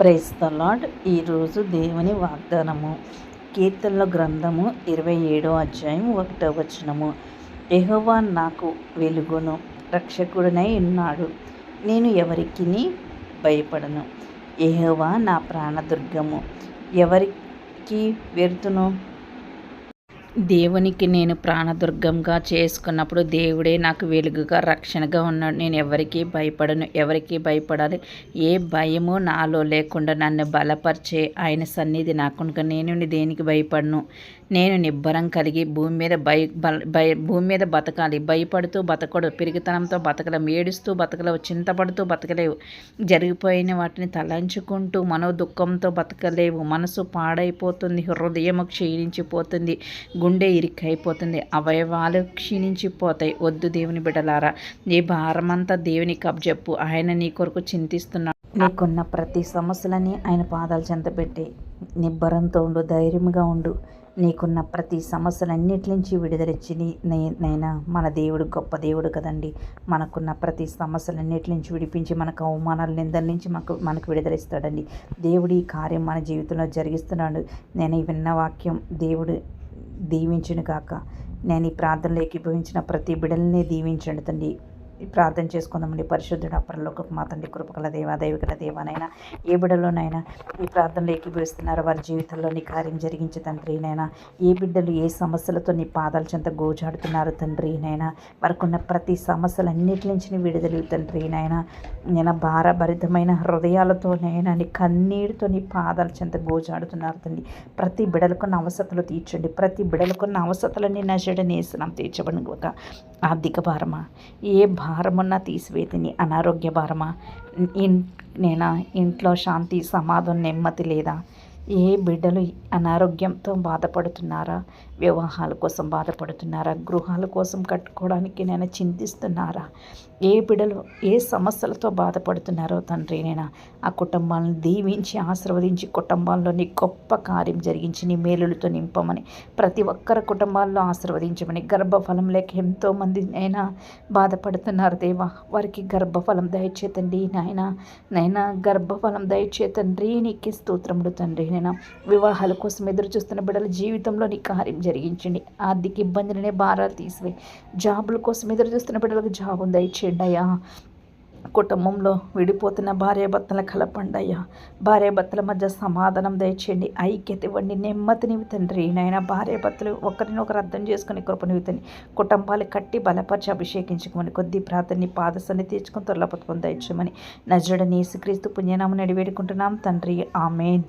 Price the lord ఈరోజు దేవుని వాగ్దానము. కీర్తనల గ్రంథము ఇరవై ఏడో అధ్యాయం ఒకటో వచనము. ఎహోవా నాకు వెలుగును రక్షకుడనై ఉన్నాడు. నేను ఎవరికి భయపడను? ఎహోవా నా ప్రాణదుర్గము. ఎవరికి వెరుతును? దేవునికి నేను ప్రాణదుర్గంగా చేసుకున్నప్పుడు దేవుడే నాకు వెలుగుగా రక్షణగా ఉన్నాడు. నేను ఎవరికీ భయపడను ఎవరికి భయపడాలి. ఏ భయము నాలో లేకుండా నన్ను బలపరిచే ఆయన సన్నిధి నాకు నేను దేనికి భయపడను? నేను నిబ్బరం కలిగి భూమి మీద భయ భయ భూమి మీద బతకాలి. భయపడుతూ బతకడు పిరిగితనంతో బతకలేం ఏడుస్తూ బతకలేవు చింతపడుతూ బతకలేవు. జరిగిపోయిన వాటిని తలంచుకుంటూ మనో దుఃఖంతో బతకలేవు. మనసు పాడైపోతుంది హృదయం క్షీణించిపోతుంది. గుండె ఇరికైపోతుంది. అవయవాలు క్షీణించిపోతాయి. వద్దు దేవుని బిడలారా నీ భారమంతా దేవుని కబ్జెప్పు ఆయన నీ కొరకు చింతిస్తున్నాడు. నీకున్న ప్రతి సమస్యలని ఆయన పాదాలు చెంతపెట్టి నిబ్బరంతో ఉండు ధైర్యంగా ఉండు. నీకున్న ప్రతి సమస్యలన్నిటి నుంచి విడుదలిచ్చి నైనా మన దేవుడు గొప్ప దేవుడు కదండి. మనకున్న ప్రతి సమస్యలన్నిటి నుంచి విడిపించి మనకు అవమానాల నిందల నుంచి మనకు మనకు విడుదలిస్తాడండి. దేవుడు ఈ కార్యం మన జీవితంలో జరిగిస్తున్నాడు. నేను ఈ విన్న వాక్యం దేవుడు దీవించును కాక నేను ఈ ప్రార్థనలో ఏకీభవించిన ప్రతి బిడల్ని దీవించండి తండ్రి. ప్రార్థన చేసుకుందామండి. పరిశుద్ధుడు అప్పరలోకి మాతండి కృపకల దేవ దైవికల దేవనైనా ఏ బిడ్డలోనైనా ఈ ప్రార్థనలు ఏకీభవిస్తున్నారో వారి జీవితంలో నీ కార్యం జరిగించే తండ్రి నైనా ఏ బిడ్డలు ఏ సమస్యలతో నీ పాదాల చెంత గోజాడుతున్నారు తండ్రి నైనా ప్రతి సమస్యలన్నిటి నుంచి విడుదల తండ్రి నైనా నేను భారభరితమైన హృదయాలతో నైనా నీ కన్నీటితో నీ పాదాల చెంత గోజాడుతున్నారు తండ్రి. ప్రతి బిడలకున్న అవసతలు తీర్చండి. ప్రతి బిడలకున్న అవసరతలన్నీ నజడనేసినాం తీర్చబడి ఒక ఆర్థిక భారమా? ఏ భారమున్నా తీసివేతిని అనారోగ్య భారమా? నేనా? ఇంట్లో శాంతి సమాధం నెమ్మది లేదా? ఏ బిడ్డలు అనారోగ్యంతో బాధపడుతున్నారా? వివాహాల కోసం బాధపడుతున్నారా? గృహాల కోసం కట్టుకోవడానికి నేను చింతిస్తున్నారా? ఏ బిడ్డలు ఏ సమస్యలతో బాధపడుతున్నారో తండ్రి నేను ఆ కుటుంబాలను దీవించి ఆశీర్వదించి కుటుంబాల్లోని గొప్ప కార్యం జరిగించి నీ మేలులతో నింపమని ప్రతి ఒక్కరి కుటుంబాల్లో ఆశీర్వదించమని గర్భఫలం లేక ఎంతోమంది అయినా బాధపడుతున్నారు దేవా. వారికి గర్భఫలం దయచేతండి నాయన. నైనా గర్భఫలం దయచేతండ్రి నీకే స్తోత్రముడు తండ్రి నేను వివాహాల కోసం ఎదురు చూస్తున్న బిడ్డల జీవితంలో నీ కార్యం జరిగించండి. ఆర్థిక ఇబ్బందులనే భారాలు తీసివేయి జాబుల కోసం ఎదురు చూస్తున్న బిడ్డలకు జాబు దయచేయండి అయ్యా. కుటుంబంలో విడిపోతున్న భార్యాభర్తల కలపండి అయ్యా. భార్యాభర్తల మధ్య సమాధానం దయచేయండి. ఐక్యత ఇవ్వండి. నెమ్మదినివి తండ్రి. నాయన భార్యాభర్తలు ఒకరినొకరు అర్థం చేసుకుని కృపనివి తండ్రి కుటుంబాలు కట్టి బలపరిచి అభిషేకించుకోమని కొద్ది ప్రార్థనని పాదసన్ని తీర్చుకుని తొలపత్వం దయచేయమని నజుడని నీసుక్రీస్తు పుణ్యనామని అడివేడుకుంటున్నాం తండ్రి ఆమెన్.